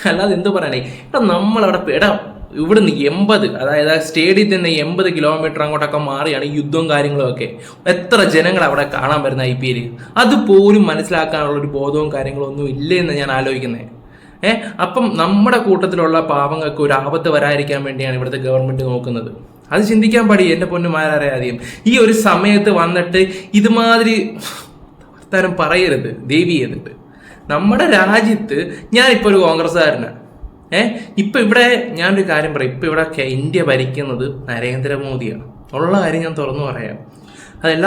അല്ലാതെ എന്ത് പറയാനേ? എടാ നമ്മളവിടെ എടാ ഇവിടുന്ന് എൺപത് അതായത് ആ സ്റ്റേഡിയത്തിൽ നിന്ന് എൺപത് കിലോമീറ്റർ അങ്ങോട്ടൊക്കെ മാറിയാണ് യുദ്ധവും കാര്യങ്ങളും ഒക്കെ. എത്ര ജനങ്ങൾ അവിടെ കാണാൻ വരുന്ന ഐ പി എൽ? അതുപോലും മനസ്സിലാക്കാനുള്ള ഒരു ബോധവും കാര്യങ്ങളും ഒന്നും ഇല്ലെന്ന് ഞാൻ ആലോചിക്കുന്നത് ഏഹ് അപ്പം നമ്മുടെ കൂട്ടത്തിലുള്ള പാവങ്ങൾക്ക് ഒരു ആപത്ത് വരാതിരിക്കാൻ വേണ്ടിയാണ് ഇവിടുത്തെ ഗവൺമെന്റ് നോക്കുന്നത്. അത് ചിന്തിക്കാൻ പാടി എന്റെ പൊന്നുമാരെ ആദ്യം. ഈ ഒരു സമയത്ത് വന്നിട്ട് ഇതുമാതിരി വർത്താനം പറയരുത് ദേവി എന്നിട്ട് നമ്മുടെ രാജ്യത്ത് ഞാൻ ഇപ്പൊ ഒരു കോൺഗ്രസ്സുകാരനാണ് ഏഹ് ഇപ്പൊ ഇവിടെ ഞാനൊരു കാര്യം പറയാം. ഇപ്പൊ ഇവിടെ ഇന്ത്യ ഭരിക്കുന്നത് നരേന്ദ്രമോദിയാണ്. ഉള്ള കാര്യം ഞാൻ തുറന്നു പറയാം. അതല്ല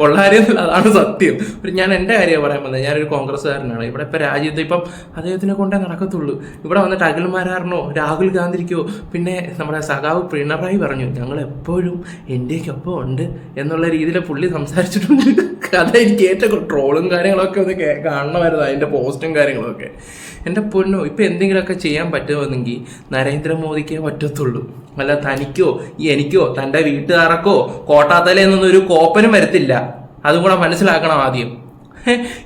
ഉള്ള കാര്യം അതാണ് സത്യം. ഒരു ഞാൻ എന്റെ കാര്യമാണ് പറയാൻ വന്നത് ഞാനൊരു കോൺഗ്രസ്സുകാരനാണ്. ഇവിടെ ഇപ്പം രാജ്യത്ത് ഇപ്പം അദ്ദേഹത്തിനെ കൊണ്ടേ നടക്കത്തുള്ളൂ. ഇവിടെ വന്നിട്ട് അഖിൽമാരാറിനോ രാഹുൽ ഗാന്ധിക്കോ പിന്നെ നമ്മുടെ സഖാവ് പിണറായി പറഞ്ഞു ഞങ്ങൾ എപ്പോഴും ഇന്ത്യക്കൊപ്പം ഉണ്ട് എന്നുള്ള രീതിയിൽ പുള്ളി സംസാരിച്ചിട്ടുണ്ട്. കഥ എനിക്ക് ഏറ്റവും ട്രോളും കാര്യങ്ങളൊക്കെ ഒന്ന് കാണണമായിരുന്നു അതിന്റെ പോസ്റ്റും കാര്യങ്ങളൊക്കെ. എന്റെ പൊന്നോ ഇപ്പം എന്തെങ്കിലുമൊക്കെ ചെയ്യാൻ പറ്റുമെന്നെങ്കിൽ നരേന്ദ്രമോദിക്കേ പറ്റത്തുള്ളൂ. അല്ല തനിക്കോ എനിക്കോ തന്റെ വീട്ടുകാർക്കോ കോട്ടാത്തലേ ഒരു കോപ്പനും വരത്തില്ല. അതും കൂടെ മനസ്സിലാക്കണം ആദ്യം.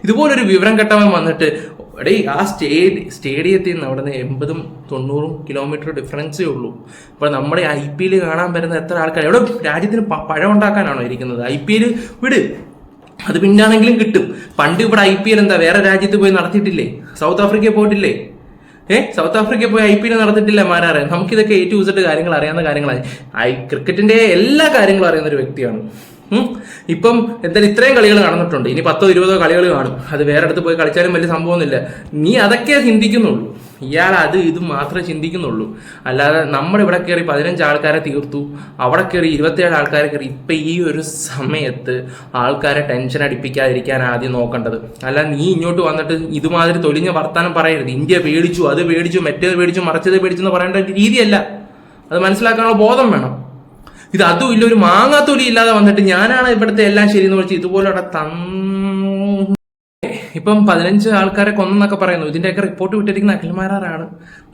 ഇതുപോലൊരു വിവരം കെട്ടവൻ വന്നിട്ട് എടേ ആ സ്റ്റേഡി സ്റ്റേഡിയത്തിൽ നിന്ന് അവിടെ നിന്ന് എൺപതും തൊണ്ണൂറും കിലോമീറ്റർ ഡിഫറൻസേ ഉള്ളൂ. അപ്പോൾ നമ്മുടെ ഐ പി എൽ കാണാൻ വരുന്ന എത്ര ആൾക്കാർ എവിടെ രാജ്യത്തിന് പഴം ഉണ്ടാക്കാനാണോ ഇരിക്കുന്നത്? ഐ പി എൽ വിട് അത് പിന്നാണെങ്കിലും കിട്ടും. പണ്ട് ഇവിടെ ഐ പി എൽ എന്താ വേറെ രാജ്യത്ത് പോയി നടത്തിയിട്ടില്ലേ? സൗത്ത് ആഫ്രിക്കയിൽ പോയിട്ടില്ലേ? ഏ? സൗത്ത് ആഫ്രിക്കയിൽ പോയി ഐ പി എൽ നടത്തിയിട്ടില്ല മാരാറെ? നമുക്കിതൊക്കെ ഏറ്റവും ഉസിട്ട് കാര്യങ്ങൾ അറിയാവുന്ന കാര്യങ്ങളായി. ക്രിക്കറ്റിന്റെ എല്ലാ കാര്യങ്ങളും അറിയുന്ന ഒരു വ്യക്തിയാണ്. ഇപ്പം എന്തായാലും ഇത്രയും കളികൾ നടന്നിട്ടുണ്ട്. ഇനി പത്തോ ഇരുപതോ കളികൾ കാണും. അത് വേറെ അടുത്ത് പോയി കളിച്ചാലും വലിയ സംഭവമൊന്നുമില്ല. നീ അതൊക്കെ ചിന്തിക്കുന്നുള്ളൂ. ഇയാൾ അത് ഇത് മാത്രമേ ചിന്തിക്കുന്നുള്ളൂ. അല്ലാതെ നമ്മൾ ഇവിടെ കയറി പതിനഞ്ച് ആൾക്കാരെ തീർത്തു. അവിടെ കയറി ഇരുപത്തിയേഴ് ആൾക്കാരെ കയറി. ഇപ്പൊ ഈ ഒരു സമയത്ത് ആൾക്കാരെ ടെൻഷൻ അടിപ്പിക്കാതിരിക്കാൻ ആദ്യം നോക്കേണ്ടത്. അല്ല നീ ഇങ്ങോട്ട് വന്നിട്ട് ഇതുമാതിരി തൊലിഞ്ഞ വർത്താനം പറയരുത്. ഇന്ത്യ പേടിച്ചു അത് പേടിച്ചു മറ്റേത് പേടിച്ചു മറിച്ചത് പേടിച്ചു എന്ന് പറയേണ്ട രീതിയല്ല. അത് മനസ്സിലാക്കാനുള്ള ബോധം വേണം. ഇത് അതും ഇല്ല ഒരു മാങ്ങാത്തൊലി ഇല്ലാതെ വന്നിട്ട് ഞാനാണ് ഇവിടുത്തെ എല്ലാം ശരി എന്ന് വിളിച്ച് ഇതുപോലെ തന്ന ഇപ്പം പതിനഞ്ച് ആൾക്കാരെ കൊന്നെന്നൊക്കെ പറയുന്നു. ഇതിന്റെയൊക്കെ റിപ്പോർട്ട് വിട്ടിരിക്കുന്ന അഖിൽമാരാറാണ്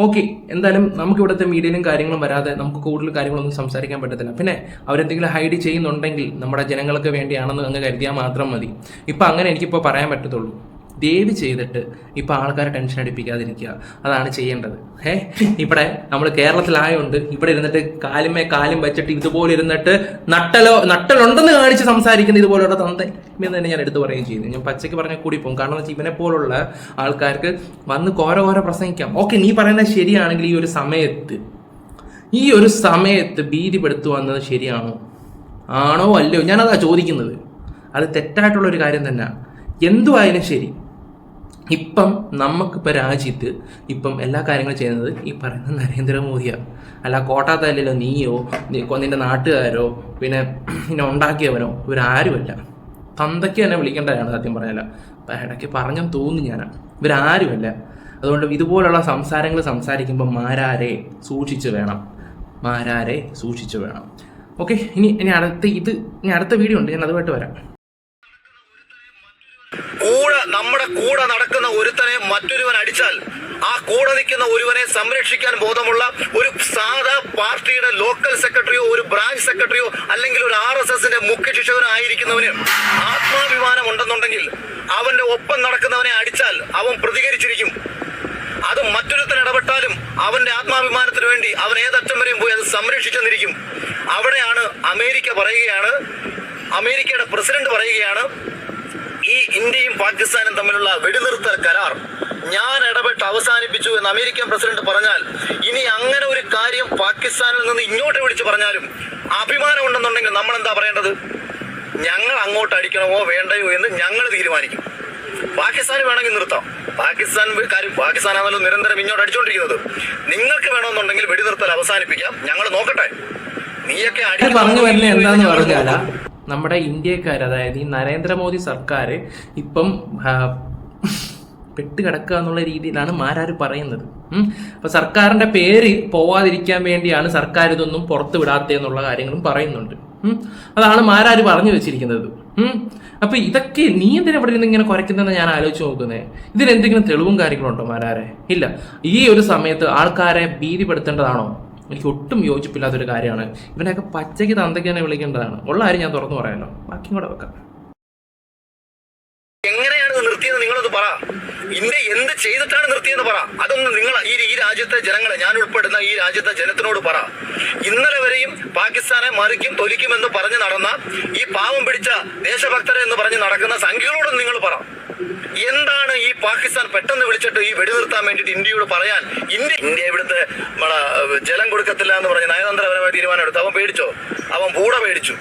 ഓക്കെ എന്തായാലും നമുക്ക് ഇവിടുത്തെ മീഡിയയിലും കാര്യങ്ങളും വരാതെ നമുക്ക് കൂടുതൽ കാര്യങ്ങളൊന്നും സംസാരിക്കാൻ പറ്റത്തില്ല. പിന്നെ അവരെന്തെങ്കിലും ഹൈഡ് ചെയ്യുന്നുണ്ടെങ്കിൽ നമ്മുടെ ജനങ്ങൾക്ക് വേണ്ടിയാണെന്ന് അങ്ങ് കരുതിയാൽ മാത്രം മതി. ഇപ്പം അങ്ങനെ എനിക്കിപ്പോൾ പറയാൻ പറ്റത്തുള്ളൂ. ദയവ് ചെയ്തിട്ട് ഇപ്പം ആൾക്കാരെ ടെൻഷൻ അടിപ്പിക്കാതിരിക്കുക. അതാണ് ചെയ്യേണ്ടത്. ഏ ഇവിടെ നമ്മൾ കേരളത്തിലായതുകൊണ്ട് ഇവിടെ ഇരുന്നിട്ട് കാലുമേ കാലും വെച്ചിട്ട് ഇതുപോലെ ഇരുന്നിട്ട് നട്ടലോ നട്ടലുണ്ടെന്ന് കാണിച്ച് സംസാരിക്കുന്ന ഇതുപോലുള്ള തന്ത എന്ന് തന്നെ ഞാൻ എടുത്തു പറയുകയും ചെയ്യുന്നു. ഞാൻ പച്ചയ്ക്ക് പറഞ്ഞ കൂടി പോകും. കാരണം വെച്ചാൽ ഇവനെ പോലുള്ള ആൾക്കാർക്ക് വന്ന് കോര കോര പ്രസംഗിക്കാം. ഓക്കെ നീ പറയുന്നത് ശരിയാണെങ്കിൽ ഈ ഒരു സമയത്ത് ഈ ഒരു സമയത്ത് ഭീതിപ്പെടുത്തു വന്നത് ശരിയാണോ? ആണോ അല്ലയോ? ഞാനതാ ചോദിക്കുന്നത്. അത് തെറ്റായിട്ടുള്ള ഒരു കാര്യം തന്നെ. എന്തുവായാലും ശരി. ഇപ്പം നമുക്കിപ്പോൾ രാജ്യത്ത് ഇപ്പം എല്ലാ കാര്യങ്ങളും ചെയ്യുന്നത് ഈ പറയുന്ന നരേന്ദ്രമോദിയാണ് അല്ല കോട്ടാത്തല്ലോ നീയോ നിന്റെ നാട്ടുകാരോ പിന്നെ നിന്നെ ഉണ്ടാക്കിയവനോ ഇവരാരുമല്ല. തന്തയ്ക്ക് തന്നെ വിളിക്കേണ്ടതാണ് സത്യം പറഞ്ഞാൽ ഇടയ്ക്ക് പറഞ്ഞു തോന്നുന്നു ഞാൻ ഇവരാരുമല്ല. അതുകൊണ്ട് ഇതുപോലുള്ള സംസാരങ്ങൾ സംസാരിക്കുമ്പോൾ മാരാരെ സൂക്ഷിച്ച് വേണം. മാരാരെ സൂക്ഷിച്ച് വേണം. ഓക്കെ ഇനി ഇനി അടുത്ത ഇത് ഇനി അടുത്ത വീഡിയോ ഉണ്ട്. ഞാൻ അതുമായിട്ട് വരാം. കൂടെ നമ്മുടെ കൂടെ നടക്കുന്ന ഒരുത്തനെ മറ്റൊരുവൻ അടിച്ചാൽ ആ കൂടെ നിൽക്കുന്ന ഒരുവനെ സംരക്ഷിക്കാൻ ബോധമുള്ള ഒരു സാധാ പാർട്ടിയുടെ ലോക്കൽ സെക്രട്ടറിയോ ഒരു ബ്രാഞ്ച് സെക്രട്ടറിയോ അല്ലെങ്കിൽ ഒരു ആർ എസ് എസിന്റെ മുഖ്യ ശിക്ഷകനോ ആയിരിക്കുന്നവന് ആത്മാഭിമാനം ഉണ്ടെന്നുണ്ടെങ്കിൽ അവന്റെ ഒപ്പം നടക്കുന്നവനെ അടിച്ചാൽ അവൻ പ്രതികരിച്ചിരിക്കും. അത് മറ്റൊരുത്തൻ ഇടപെട്ടാലും അവന്റെ ആത്മാഭിമാനത്തിന് വേണ്ടി അവൻ ഏതറ്റം വരെയും പോയി അത് സംരക്ഷിച്ചെന്നിരിക്കും. അവിടെയാണ് അമേരിക്ക പറയുകയാണ് അമേരിക്കയുടെ പ്രസിഡന്റ് പറയുകയാണ് ഈ ഇന്ത്യയും പാകിസ്ഥാനും തമ്മിലുള്ള വെടിനിർത്തൽ കരാർ ഞാൻ ഇടപെട്ട് അവസാനിപ്പിച്ചു എന്ന് അമേരിക്കൻ പ്രസിഡന്റ് പറഞ്ഞാൽ ഇനി അങ്ങനെ ഒരു കാര്യം പാകിസ്ഥാനിൽ നിന്ന് ഇങ്ങോട്ട് വിളിച്ചു പറഞ്ഞാലും അഭിമാനം ഉണ്ടെന്നുണ്ടെങ്കിൽ നമ്മൾ എന്താ പറയേണ്ടത്? ഞങ്ങൾ അങ്ങോട്ട് അടിക്കണമോ വേണ്ടയോ എന്ന് ഞങ്ങൾ തീരുമാനിക്കും. പാകിസ്ഥാൻ വേണമെങ്കിൽ നിർത്താം. പാകിസ്ഥാൻ കാര്യം പാകിസ്ഥാനാണല്ലോ നിരന്തരം ഇങ്ങോട്ട് അടിച്ചുകൊണ്ടിരിക്കുന്നത് നിങ്ങൾക്ക് വേണമെന്നുണ്ടെങ്കിൽ വെടിനിർത്തൽ അവസാനിപ്പിക്കാം. ഞങ്ങൾ നോക്കട്ടെ. നീയൊക്കെ അടി പറഞ്ഞു വരുന്നത് എന്താന്ന് പറഞ്ഞാല? നമ്മുടെ ഇന്ത്യക്കാർ അതായത് ഈ നരേന്ദ്രമോദി സർക്കാർ ഇപ്പം പെട്ടുകിടക്കുക പെട്ട് കിടക്കുക എന്നുള്ള രീതിയിലാണ് മാരാർ പറയുന്നത്. അപ്പോൾ അപ്പൊ സർക്കാരിന്റെ പേര് പോവാതിരിക്കാൻ വേണ്ടിയാണ് സർക്കാർ ഇതൊന്നും പുറത്ത് വിടാത്ത എന്നുള്ള കാര്യങ്ങളും പറയുന്നുണ്ട്. അതാണ് മാരാര് പറഞ്ഞു വെച്ചിരിക്കുന്നത്. അപ്പൊ ഇതൊക്കെ നീ എന്തിനാ ഇവിടെ നിന്ന് ഇങ്ങനെ കുറയ്ക്കുന്നതെന്ന് ഞാൻ ആലോചിച്ച് നോക്കുന്നത് ഇതിനെന്തെങ്കിലും തെളിവും കാര്യങ്ങളുണ്ടോ മാരാരെ? ഇല്ല. ഈ ഒരു സമയത്ത് ആൾക്കാരെ ഭീതിപ്പെടുത്തേണ്ടതാണോ? എനിക്ക് ഒട്ടും യോജിപ്പില്ലാത്തൊരു കാര്യമാണ്. ഇവനെയൊക്കെ പച്ചയ്ക്ക് തന്തയ്ക്ക് തന്നെ വിളിക്കേണ്ടതാണ്. ഉള്ള കാര്യം ഞാൻ തുറന്നു പറയാമല്ലോ ബാക്കിയും കൂടെ വെക്കാം എങ്ങനെയാണ് ഇത് നിർത്തിയത് നിങ്ങളത് പറ ഇന്ത്യ എന്ത് ചെയ്തിട്ടാണ് നിർത്തിയെന്ന് പറ. അതൊന്ന് നിങ്ങൾ ഈ ഈ രാജ്യത്തെ ജനങ്ങളെ ഞാൻ ഉൾപ്പെടുന്ന ഈ രാജ്യത്തെ ജനത്തിനോട് പറ. ഇന്നലെ വരെയും പാകിസ്ഥാനെ മറിക്കും തൊലിക്കുമെന്ന് പറഞ്ഞ് നടന്ന ഈ പാവം പിടിച്ച ദേശഭക്തരെ എന്ന് പറഞ്ഞ് നടക്കുന്ന സംഖ്യകളോടും നിങ്ങൾ പറ. എന്താണ് ഈ പാകിസ്ഥാൻ പെട്ടെന്ന് വിളിച്ചിട്ട് ഈ വെടിനിർത്താൻ വേണ്ടിയിട്ട് ഇന്ത്യയോട് പറയാൻ? ഇന്ത്യ ഇന്ത്യ ഇവിടുത്തെ നമ്മളെ ജലം കൊടുക്കത്തില്ല എന്ന് പറഞ്ഞ് നയതന്ത്രപരമായ തീരുമാനം എടുത്തു. അവൻ പേടിച്ചോ? അവൻ കൂടെ പേടിച്ചു.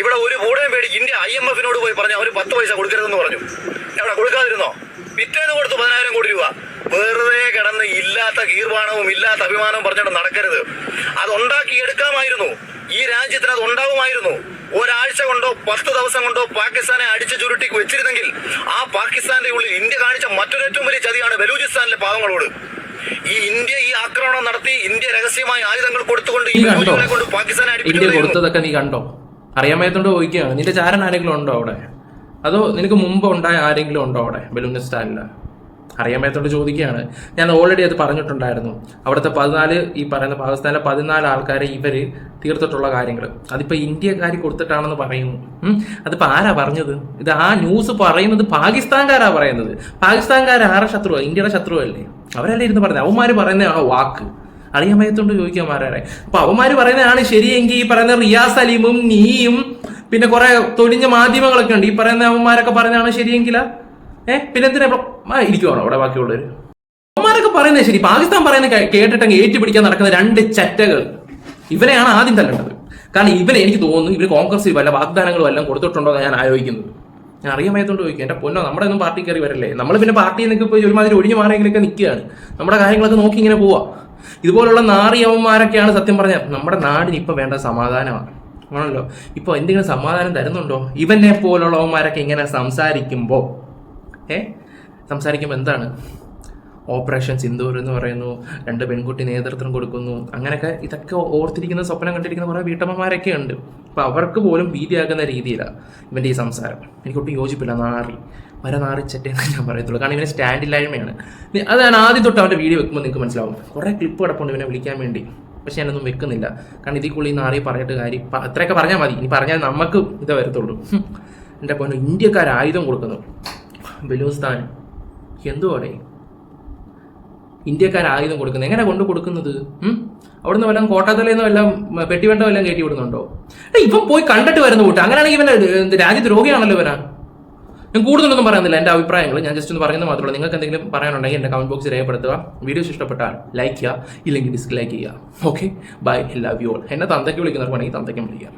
ഇവിടെ ഒരു പൂടയും പേടി. ഇന്ത്യ ഐ എം എഫിനോട് പോയി പറഞ്ഞു അവർ പത്ത് പൈസ കൊടുക്കരുതെന്ന് പറഞ്ഞു. എവിടെ കൊടുക്കാതിരുന്നോ? പിറ്റേന്ന് കൊടുത്തു പതിനായിരം കോടി രൂപ. വെറുതെ കിടന്ന് ഇല്ലാത്ത കീർവാണവും ഇല്ലാത്ത അഭിമാനവും പറഞ്ഞിട്ട് നടക്കരുത്. അത് ഉണ്ടാക്കി എടുക്കാമായിരുന്നു. ഈ രാജ്യത്തിന് അത് ഉണ്ടാവുമായിരുന്നു ഒരാഴ്ച കൊണ്ടോ പത്ത് ദിവസം കൊണ്ടോ പാകിസ്ഥാനെ അടിച്ചു ചുരുട്ടി വെച്ചിരുന്നെങ്കിൽ ആ പാകിസ്ഥാന്റെ ഉള്ളിൽ ഇന്ത്യ കാണിച്ച മറ്റൊരു ഏറ്റവും വലിയ ചതിയാണ് ബലൂചിസ്ഥാനിലെ പാവങ്ങളോട്. ഈ ഇന്ത്യ ഈ ആക്രമണം നടത്തി ഇന്ത്യ രഹസ്യമായി ആയുധങ്ങൾ കൊടുത്തുകൊണ്ട് ഈ കൊണ്ട്? പാകിസ്ഥാനെ അടിപ്പിച്ചു കൊടുത്തതൊക്കെ നീ കണ്ടോ? അറിയാൻ വയ്യാത്തോണ്ട് ചോദിക്കുകയാണ്. നിന്റെ ചാരൻ ആരെങ്കിലും ഉണ്ടോ അവിടെ? അതോ നിനക്ക് മുമ്പ് ഉണ്ടായ ആരെങ്കിലും ഉണ്ടോ അവിടെ? ബലൂണിസ്ഥാനിൽ അറിയാൻ വയ്യാത്തോണ്ട് ചോദിക്കുകയാണ്. ഞാൻ ഓൾറെഡി അത് പറഞ്ഞിട്ടുണ്ടായിരുന്നു. അവിടുത്തെ പതിനാല് ഈ പറയുന്ന പാകിസ്ഥാനിലെ പതിനാല് ആൾക്കാരെ ഇവർ തീർത്തിട്ടുള്ള കാര്യങ്ങൾ അതിപ്പോ ഇന്ത്യക്കാർ കൊടുത്തിട്ടാണെന്ന് പറയുന്നു. അതിപ്പോ ആരാ പറഞ്ഞത്? ഇത് ആ ന്യൂസ് പറയുന്നത് പാകിസ്ഥാൻകാരാ പറയുന്നത്. പാകിസ്ഥാൻകാർ ആരുടെ ശത്രുവാ? ഇന്ത്യയുടെ ശത്രുവല്ലേ? അവരല്ലേ ഇരുന്ന് പറഞ്ഞത് അവന്മാര് പറയുന്നതാണോ വാക്ക്? അറിയാൻ വയ്യത്തോണ്ട് ചോദിക്കാൻ മാറാറെ അപ്പൊ അവന്മാര് പറയുന്നതാണ് ശരിയെങ്കിൽ ഈ പറയുന്ന റിയാസ് അലീമും നീയും പിന്നെ കുറെ തൊലിഞ്ഞ മാധ്യമങ്ങളൊക്കെ ഉണ്ട്. ഈ പറയുന്ന അവന്മാരൊക്കെ പറയുന്നതാണ് ശരിയെങ്കിലാ? ഏഹ് പിന്നെ എന്തിനാ ഇരിക്കുവാണോ അവിടെ ബാക്കിയുള്ളവര്? അവന്മാരൊക്കെ പറയുന്നത് ശരി. പാകിസ്ഥാൻ പറയുന്ന കേട്ടിട്ടെങ്കിൽ ഏറ്റുപിടിക്കാൻ നടക്കുന്ന രണ്ട് ചറ്റകൾ. ഇവരെയാണ് ആദ്യം തല്ലേണ്ടത്. കാരണം ഇവരെ എനിക്ക് തോന്നുന്നു ഇവർ കോൺഗ്രസ് വല്ല വാഗ്ദാനങ്ങളും എല്ലാം കൊടുത്തിട്ടുണ്ടോ എന്ന് ഞാൻ ആലോചിക്കുന്നത്. ഞാൻ അറിയാൻ വയ്യത്തോണ്ട് ചോദിക്കും. എന്റെ പൊന്നോ നമ്മുടെ ഒന്നും പാർട്ടി കയറി വരല്ലേ? നമ്മൾ പിന്നെ പാർട്ടിയിൽ നിന്നൊക്കെ ഒരുമാതിരി ഒഴിഞ്ഞു മാറിയെങ്കിലൊക്കെ നിൽക്കുകയാണ്. നമ്മുടെ കാര്യങ്ങളൊക്കെ നോക്കി ഇങ്ങനെ പോവാ. ഇതുപോലുള്ള നാറിയവന്മാരൊക്കെയാണ് സത്യം പറഞ്ഞത് നമ്മുടെ നാടിന് ഇപ്പൊ വേണ്ട സമാധാനമാണ്. ആണല്ലോ? ഇപ്പൊ എന്തെങ്കിലും സമാധാനം തരുന്നുണ്ടോ? ഇവനെ പോലുള്ളവന്മാരൊക്കെ ഇങ്ങനെ സംസാരിക്കുമ്പോ ഏ? സംസാരിക്കുമ്പോൾ എന്താണ്? ഓപ്പറേഷൻ സിന്ദൂർ എന്ന് പറയുന്നു രണ്ട് പെൺകുട്ടി നേതൃത്വം കൊടുക്കുന്നു അങ്ങനെയൊക്കെ ഇതൊക്കെ ഓർത്തിരിക്കുന്ന സ്വപ്നം കണ്ടിരിക്കുന്ന കുറേ വീട്ടമ്മമാരൊക്കെ ഉണ്ട്. അപ്പൊ അവർക്ക് പോലും ഭീതിയാകുന്ന രീതിയിലാണ് ഇവന്റെ ഈ സംസാരം. എനിക്കൊട്ടും യോജിപ്പില്ല നാറി. വര എന്ന് ഞാൻ പറയത്തുള്ളൂ. കാരണം ഇവനെ സ്റ്റാൻഡില്ലായ്മയാണ് അത് ഞാൻ ആദ്യം തൊട്ട് അവന്റെ വീഡിയോ വെക്കുമ്പോൾ നിങ്ങൾക്ക് മനസ്സിലാവും. കുറേ ക്ലിപ്പ് കിടപ്പുണ്ട് ഇവനെ വിളിക്കാൻ വേണ്ടി. പക്ഷെ ഞാനൊന്നും വെക്കുന്നില്ല. കാരണം ഇതിൽ കൂടി നാറി പറയട്ട് കാര്യം അത്രയൊക്കെ പറഞ്ഞാൽ മതി. ഇനി പറഞ്ഞാൽ നമുക്ക് ഇത് വരത്തുള്ളൂ. എന്റെ പോലെ ഇന്ത്യക്കാർ ആയുധം കൊടുക്കുന്നു. ബലൂസ്ഥാൻ എന്തുവാടേ? ഇന്ത്യക്കാർ ആയുധം കൊടുക്കുന്നത് എങ്ങനെ കൊണ്ടു കൊടുക്കുന്നത്? അവിടുന്ന് വല്ലതും കോട്ടാത്തലേന്ന് വല്ലതും പെട്ടിവെണ്ട വല്ലതും കയറ്റി വിടുന്നുണ്ടോ? ഇപ്പം പോയി കണ്ടിട്ട് വരുന്ന കൂട്ടം. അങ്ങനെയാണെങ്കിൽ ഇവൻ രാജ്യദ്രോഹിയാണല്ലോ ഇവനാ. ഞാൻ കൂടുതലൊന്നും പറയുന്നില്ല എന്റെ അഭിപ്രായങ്ങൾ ഞാൻ ജസ്റ്റ് ഒന്ന് പറയുന്നത് മാത്രമേ നിങ്ങൾക്ക് എന്തെങ്കിലും പറയാനുണ്ടെങ്കിൽ എന്റെ കമന്റ് ബോക്സിൽ രേഖപ്പെടുത്തുക. വീഡിയോസ് ഇഷ്ടപ്പെട്ടാൽ ലൈക്ക് ചെയ്യുക. ഇല്ലെങ്കിൽ ഡിസ്ലൈക്ക് ചെയ്യുക. Okay bye love you all എന്നെ തന്തയ്ക്ക് വിളിക്കുന്നവർക്ക് വേണമെങ്കിൽ തന്തയ്ക്കും വിളിക്കുക